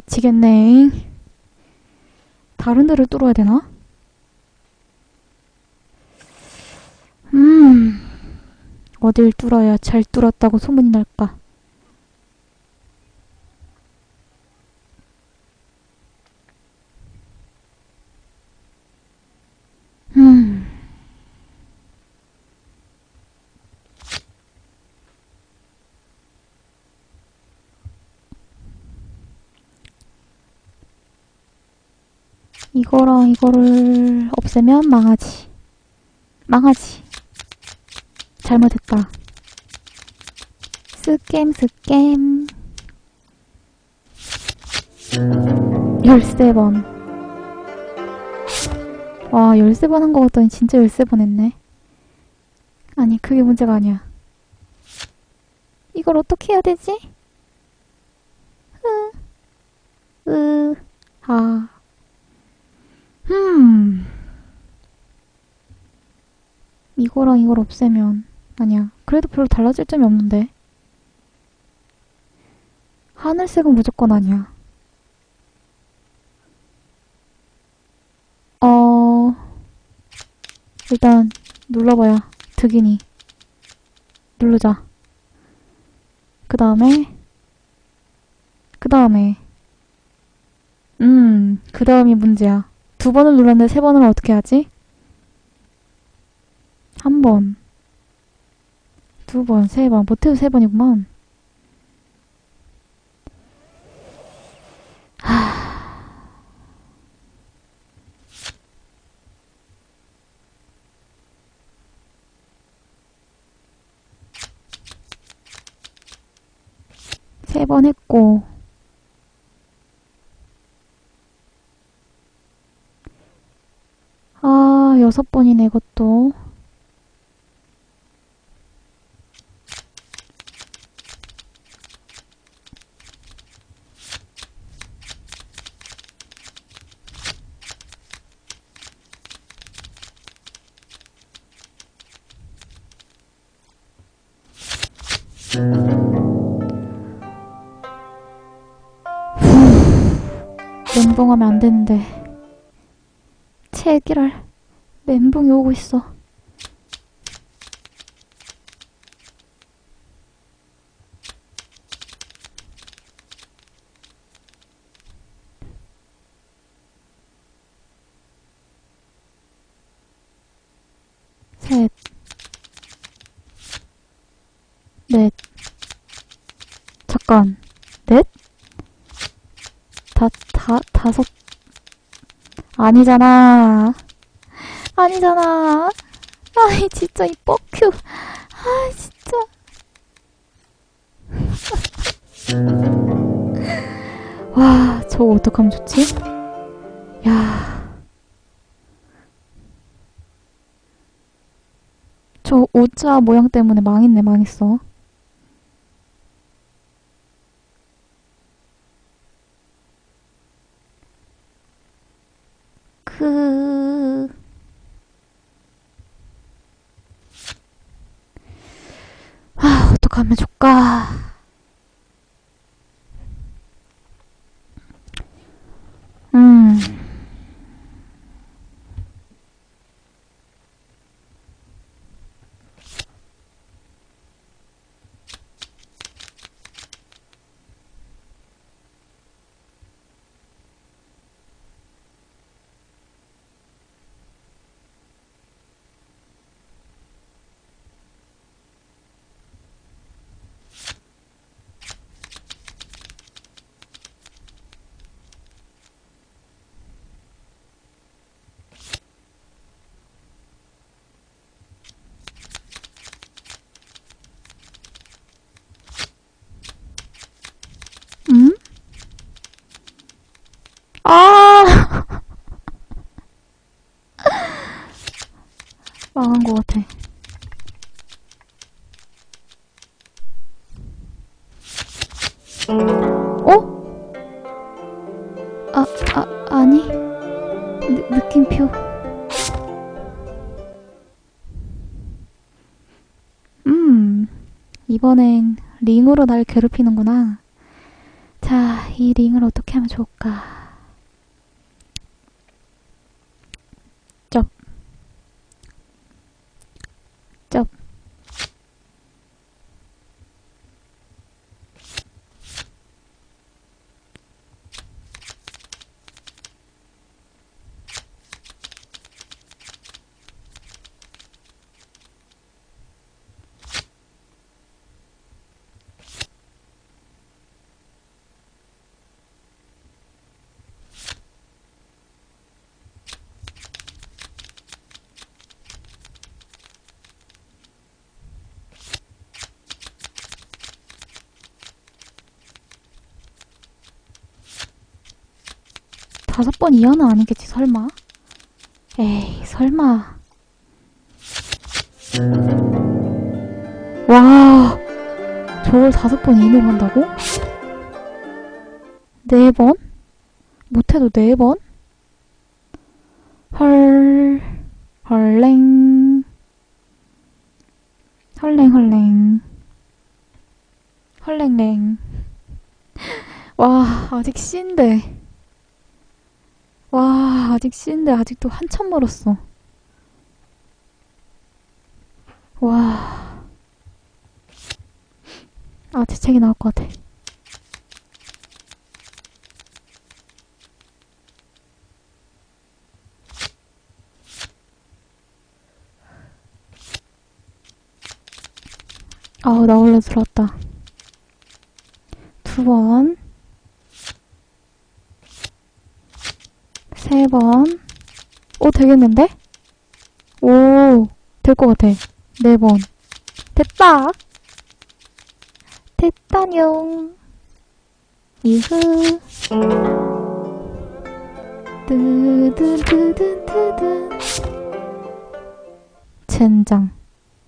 미치겠네. 다른 데를 뚫어야 되나? 음, 어딜 뚫어야 잘 뚫었다고 소문이 날까? 음. 이거랑 이거를 없애면 망하지. 망하지. 잘못했다. 스캠, 스캠. 13번. 와, 13번 한 거 같더니 진짜 13번 했네. 아니, 그게 문제가 아니야. 이걸 어떻게 해야 되지? 으, 으, 아. 음. 이거랑 이걸 없애면 아니야. 그래도 별로 달라질 점이 없는데. 하늘색은 무조건 아니야. 어... 일단 눌러봐야 득이니. 누르자. 그 다음에 그 다음에 음, 그 다음이 문제야. 두 번을 눌렀는데 세 번을 어떻게 하지? 한 번, 두 번, 세 번. 못해도 세 번이구만. 세번 했고, 아, 여섯 번이네, 이것도. 멘붕하면 안 되는데. 체기랄. 멘붕이 오고 있어. 넷, 잠깐, 넷? 다, 다, 다섯, 아니잖아. 아니잖아. 아이, 진짜, 이 뻑큐. 아, 진짜. 와, 저거 어떡하면 좋지? 야. 저 오자 모양 때문에 망했네, 망했어. 그... 이번엔 링으로 날 괴롭히는구나. 자, 이 링을 어떻게 하면 좋을까? 다섯 번 이하는 아니겠지, 설마? 에이, 설마. 와, 저걸 다섯 번 이내로 한다고? 네 번? 못해도 네 번? 헐, 헐랭, 헐랭, 헐랭, 헐랭랭. 와, 아직 C인데. 와, 아직 C인데 아직도 한참 멀었어. 와. 아, 재채기 나올 것 같아. 아우, 나 원래 들었다. 두 번. 세 번. 오, 되겠는데? 오, 될 것 같아. 네 번. 됐다! 됐다뇽. 이후. 뜨드드드드드. 젠장.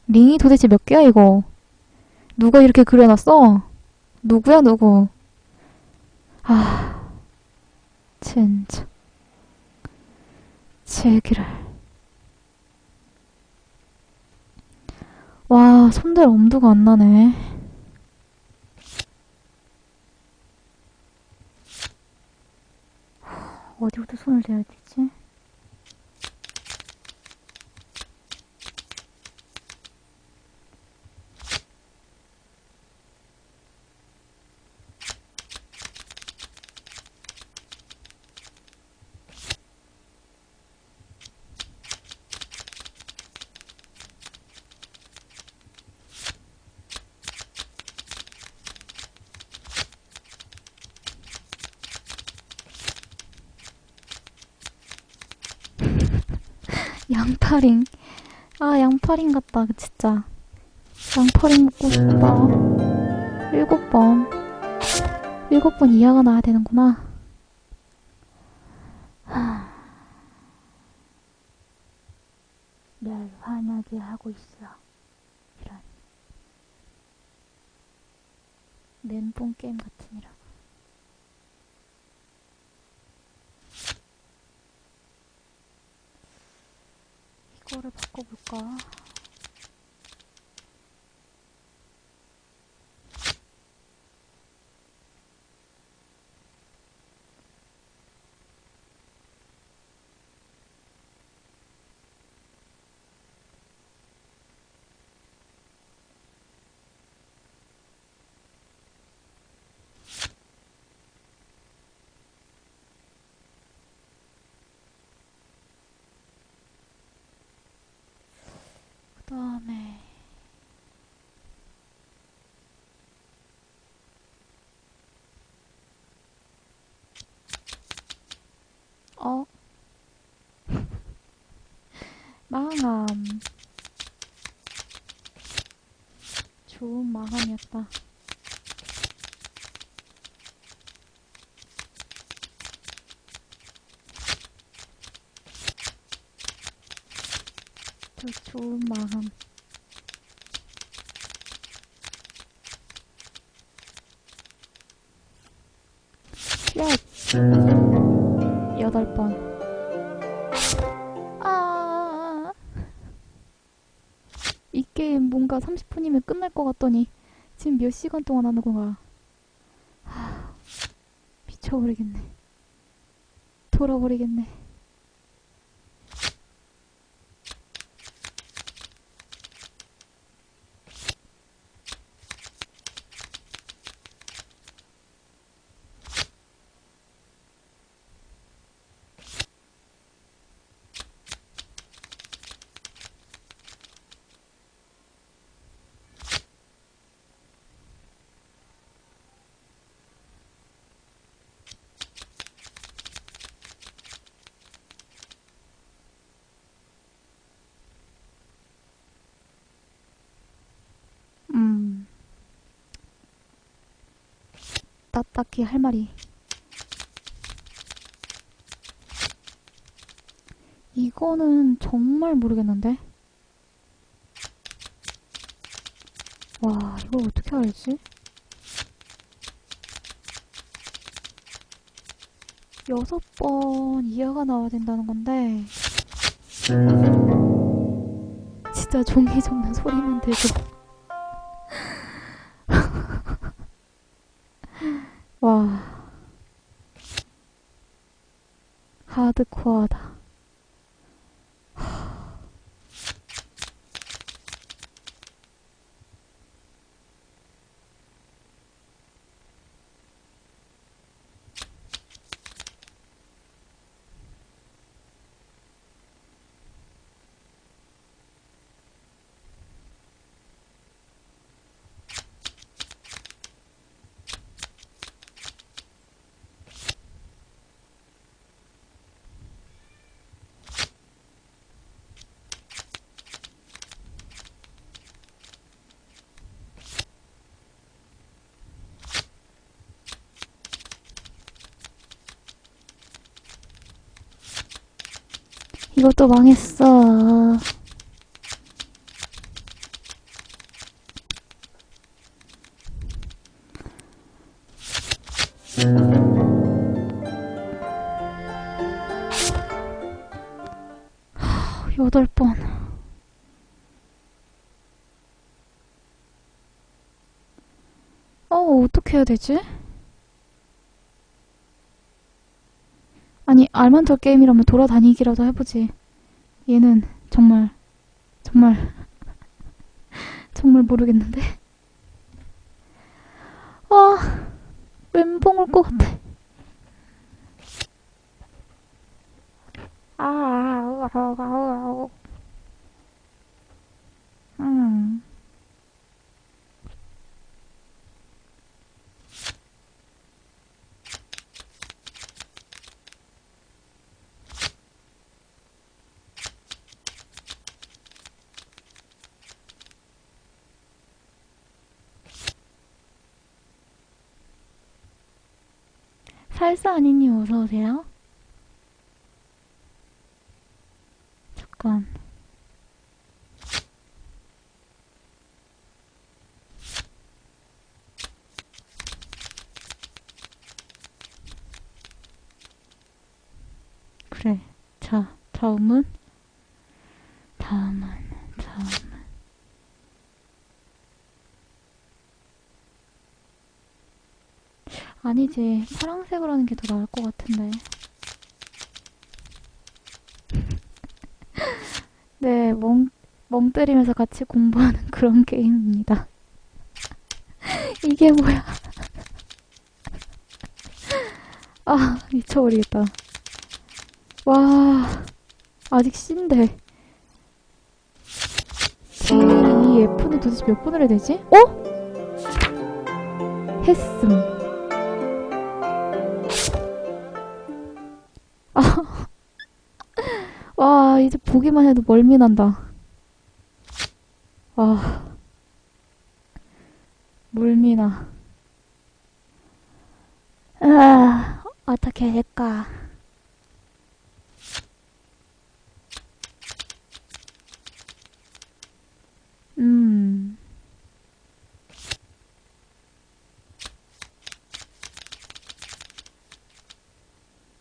링이 도대체 몇 개야, 이거? 누가 이렇게 그려놨어? 누구야, 누구? 아, 젠장. 제기를. 와, 손댈 엄두가 안 나네. 어디부터 손을 대야 되지? 양파링. 아, 양파링 같다, 진짜. 양파링 먹고 싶다. 일곱 번. 일곱 번 이하가 나야 되는구나. 하... 날 화나게 하고 있어. 이런. 멘붕 게임 같으니라 이거를 바꿔볼까? 어? 망함 좋은 망함이었다. 더 좋은 망함 여덟 번 아. 이 게임 뭔가 30분이면 끝날 것 같더니 지금 몇 시간 동안 하는 건가? 하... 미쳐버리겠네. 돌아버리겠네. 음. 딱, 딱히 할 말이. 이거는 정말 모르겠는데? 와, 이걸 어떻게 알지? 여섯 번 이하가 나와야 된다는 건데, 진짜 종이 접는 소리만 들고. 와. 하드코어다. 이것도 망했어. 하, 여덟 번. 어, 어떻게 해야 되지? 아니, 알만터 게임이라면 돌아다니기라도 해보지. 얘는 정말, 정말, 정말 모르겠는데. 와, 멘붕 올 것 같아. 아, 아우, 아우, 아우, 아우. 음. 살사 아니님 어서오세요. 잠깐. 그래. 자? 다음은, 다음은. 아니지. 파란색으로 하는 게 더 나을 것 같은데. 네, 멍, 멍 때리면서 같이 공부하는 그런 게임입니다. 이게 뭐야. 아, 미쳐버리겠다. 와, 아직 C인데. 제, 이 F는 도대체 몇 번을 해야 되지? 어? 했음. 이제 보기만 해도 멀미난다. 와, 물미나. 아, 어떻게 해야 될까? 음.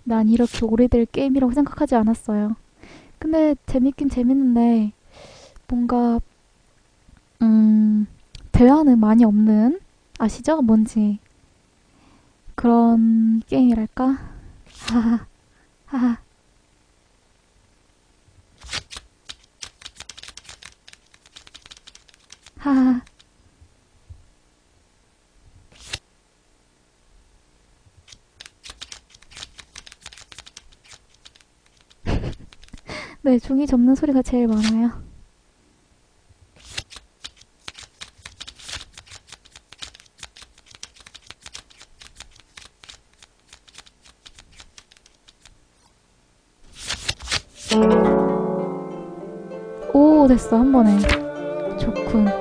난 이렇게 오래될 게임이라고 생각하지 않았어요. 근데 재밌긴 재밌는데 뭔가 음 대화는 많이 없는 아시죠? 뭔지 그런 게임이랄까? 하하, 하하. 네, 종이 접는 소리가 제일 많아요. 오, 됐어, 한 번에. 좋군.